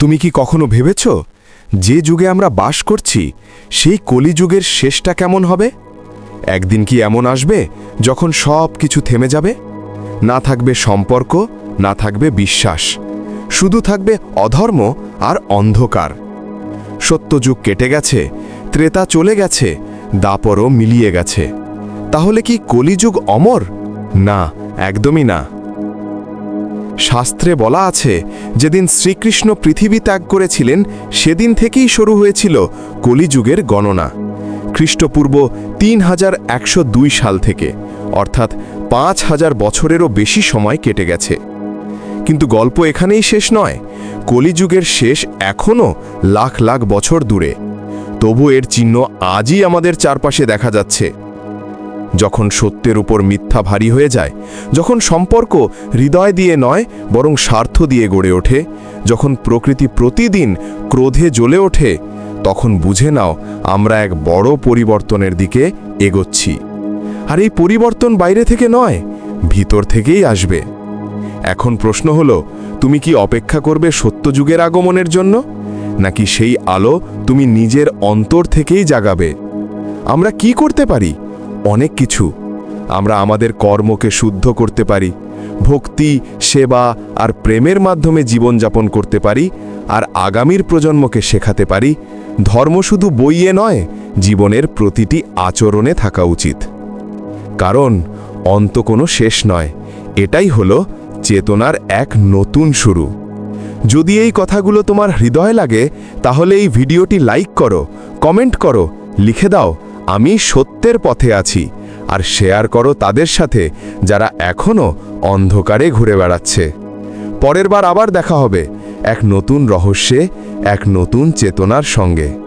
তুমি কি কখনো ভেবেছ যে যুগে আমরা বাস করছি, সেই কলিযুগের শেষটা কেমন হবে? একদিন কি এমন আসবে যখন সব কিছু থেমে যাবে? না থাকবে সম্পর্ক, না থাকবে বিশ্বাস, শুধু থাকবে অধর্ম আর অন্ধকার। সত্যযুগ কেটে গেছে, ত্রেতা চলে গেছে, দাপরও মিলিয়ে গেছে। তাহলে কি কলিযুগ অমর? না, একদমই না। শাস্ত্রে বলা আছে, যেদিন শ্রীকৃষ্ণ পৃথিবী ত্যাগ করেছিলেন, সেদিন থেকেই শুরু হয়েছিল কলিযুগের গণনা। খ্রিস্টপূর্ব তিন হাজার একশো দুই সাল থেকে, অর্থাৎ পাঁচ হাজার বছরেরও বেশি সময় কেটে গেছে। কিন্তু গল্প এখানেই শেষ নয়, কলিযুগের শেষ এখনও লাখ লাখ বছর দূরে। তবু এর চিহ্ন আজই আমাদের চারপাশে দেখা যাচ্ছে। যখন সত্যের উপর মিথ্যা ভারী হয়ে যায়, যখন সম্পর্ক হৃদয় দিয়ে নয়, বরং স্বার্থ দিয়ে গড়ে ওঠে, যখন প্রকৃতি প্রতিদিন ক্রোধে জ্বলে ওঠে, তখন বুঝে নাও আমরা এক বড় পরিবর্তনের দিকে এগোচ্ছি। আর এই পরিবর্তন বাইরে থেকে নয়, ভিতর থেকেই আসবে। এখন প্রশ্ন হলো, তুমি কি অপেক্ষা করবে সত্যযুগের আগমনের জন্য? নাকি সেই আলো তুমি নিজের অন্তর থেকেই জাগাবে? আমরা কি করতে পারি? অনেক কিছু। আমরা আমাদের কর্মকে শুদ্ধ করতে পারি, ভক্তি, সেবা আর প্রেমের মাধ্যমে জীবনযাপন করতে পারি আর আগামীর প্রজন্মকে শেখাতে পারি। ধর্ম শুধু বইয়ে নয়, জীবনের প্রতিটি আচরণে থাকা উচিত। কারণ অন্ত কোনো শেষ নয়, এটাই হলো চেতনার এক নতুন শুরু। যদি এই কথাগুলো তোমার হৃদয় লাগে, তাহলে এই ভিডিওটি লাইক করো, কমেন্ট করো, লিখে দাও আমি সত্যের পথে আছি, আর শেয়ার করো তাদের সাথে, যারা এখনও অন্ধকারে ঘুরে বেড়াচ্ছে। পরের বার আবার দেখা হবে, এক নতুন রহস্যে, এক নতুন চেতনার সঙ্গে।